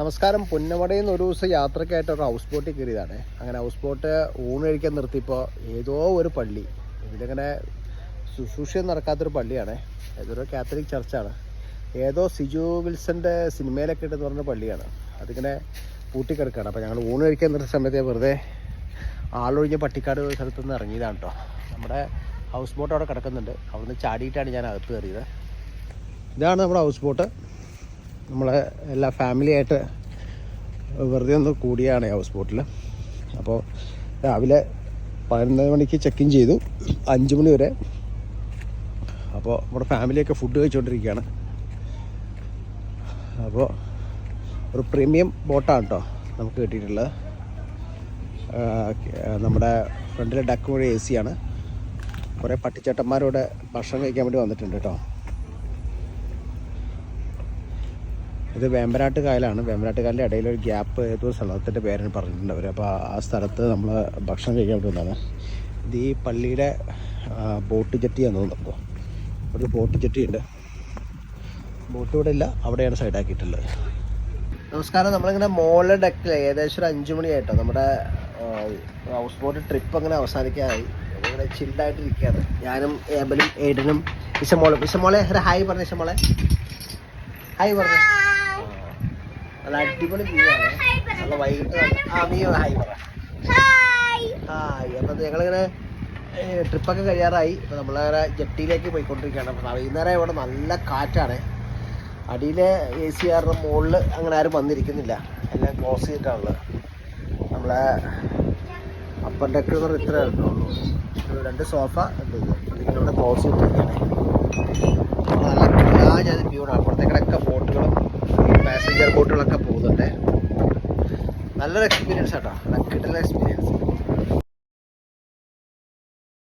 നമസ്കാരം. പുന്നമടയിൽ നിന്ന് ഒരു ദിവസം യാത്രക്കായിട്ട് ഒരു ഹൗസ് ബോട്ടിൽ കയറിയതാണ്. അങ്ങനെ ഹൗസ് ബോട്ട് ഊണ് കഴിക്കാൻ നിർത്തിയപ്പോൾ ഏതോ ഒരു പള്ളി. ഇതിലിങ്ങനെ ശുശ്രൂഷ നടക്കാത്തൊരു പള്ളിയാണ്. ഏതൊരു കാത്തലിക് ചർച്ചാണ് ഏതോ സിജു വിൽസന്റെ സിനിമയിലൊക്കെ ഇട്ടെന്ന് പറഞ്ഞ പള്ളിയാണ്. അതിങ്ങനെ പൂട്ടിക്കിടക്കുകയാണ് അപ്പോൾ ഞങ്ങൾ ഊണ് കഴിക്കാൻ നിർത്തിയ സമയത്ത് വെറുതെ ആളൊഴിഞ്ഞ പട്ടിക്കാട് സ്ഥലത്തു നിന്ന് ഇറങ്ങിയതാണ് കേട്ടോ നമ്മുടെ ഹൗസ് ബോട്ട് അവിടെ കിടക്കുന്നുണ്ട്. അവിടുന്ന് ചാടിയിട്ടാണ് ഞാൻ അകത്ത് കയറിയത്. ഇതാണ് നമ്മുടെ ഹൗസ് ബോട്ട് നമ്മളെ എല്ലാ ഫാമിലിയായിട്ട് വെറുതെ ഒന്ന് കൂടിയാണ് ഹൗസ് ബോട്ടിൽ അപ്പോൾ രാവിലെ പതിനൊന്ന് മണിക്ക് ചെക്ക് ഇൻ ചെയ്തു. അഞ്ച് മണി വരെ. അപ്പോൾ നമ്മുടെ ഫാമിലിയൊക്കെ ഫുഡ് കഴിച്ചുകൊണ്ടിരിക്കുകയാണ് അപ്പോൾ ഒരു പ്രീമിയം ബോട്ടാണ് കേട്ടോ നമുക്ക് കിട്ടിയിട്ടുള്ളത്. നമ്മുടെ ഫ്രണ്ടിലെ ഡക്ക് വഴി എ സിയാണ് കുറേ പട്ടിച്ചട്ടന്മാരോട് ഭക്ഷണം കഴിക്കാൻ വേണ്ടി വന്നിട്ടുണ്ട് കേട്ടോ ഇത് വേമ്പനാട്ട് കായലാണ് വേമ്പനാട്ട് കായലിന്റെ ഇടയിൽ ഒരു ഗ്യാപ്പ് ഏതോ സ്ഥലത്തിന്റെ പേരാണ് പറഞ്ഞിട്ടുണ്ട് അപ്പോൾ ആ സ്ഥലത്ത് നമ്മൾ ഭക്ഷണം കഴിക്കാൻ പറ്റുന്നതാണ് ഇത് ഈ പള്ളിയുടെ ബോട്ട് ജെട്ടിയാന്ന് തോന്നുന്നു. ഒരു ബോട്ട് ജെട്ടിയുണ്ട്. ബോട്ട് ഇവിടെ ഇല്ല. അവിടെയാണ് സൈഡാക്കിയിട്ടുള്ളത്. നമസ്കാരം. നമ്മളിങ്ങനെ മോളിലെ ഡെക്കിൽ ഏകദേശം ഒരു അഞ്ച് മണിയായിട്ടോ നമ്മുടെ ഹൗസ് ബോട്ട് ട്രിപ്പ് അങ്ങനെ അവസാനിക്കാനായി ഇങ്ങനെ ചിൽഡായിട്ടിരിക്കുകയാണ് ഞാനും ഏബലും ഏഡനും ഇഷമോളും ഇഷമോളെ ഹായ് പറഞ്ഞ ഇഷമോളെ ഹായ് പറഞ്ഞു. നല്ല അടിപൊളി വ്യൂ ആണ്. നല്ല വൈകിട്ട് ആ നീ ഹായ് പറ. ഹായ് അപ്പം ഞങ്ങളിങ്ങനെ ട്രിപ്പൊക്കെ കഴിയാറായി. ഇപ്പം നമ്മളങ്ങനെ ജെട്ടിയിലേക്ക് പോയിക്കൊണ്ടിരിക്കുകയാണ്. അപ്പം വൈകുന്നേരം ഇവിടെ നല്ല കാറ്റാണ്. അടിയിലെ എ സി ആറിന് മുകളിൽ അങ്ങനെ ആരും വന്നിരിക്കുന്നില്ല. എല്ലാം ക്ലോസ് ചെയ്തിട്ടാണുള്ളത്. നമ്മളെ അപ്പർ ഡെക്ക് എന്ന് പറഞ്ഞാൽ ഇത്രയേ ഉള്ളൂ. രണ്ട് സോഫ ഉണ്ട് ഇത്. ഇതിങ്ങനെ ഇവിടെ ക്ലോസ് ചെയ്തിരിക്കുകയാണ് നല്ല കിടാജാതി വ്യൂ ആണ് അപ്പുറത്തേക്കിടൊക്കെ ബോട്ടുകളും ബോട്ടുകളൊക്കെ പോകുന്നുണ്ട്. നല്ലൊരു എക്സ്പീരിയൻസ് നല്ല കിട്ടുന്ന എക്സ്പീരിയൻസ്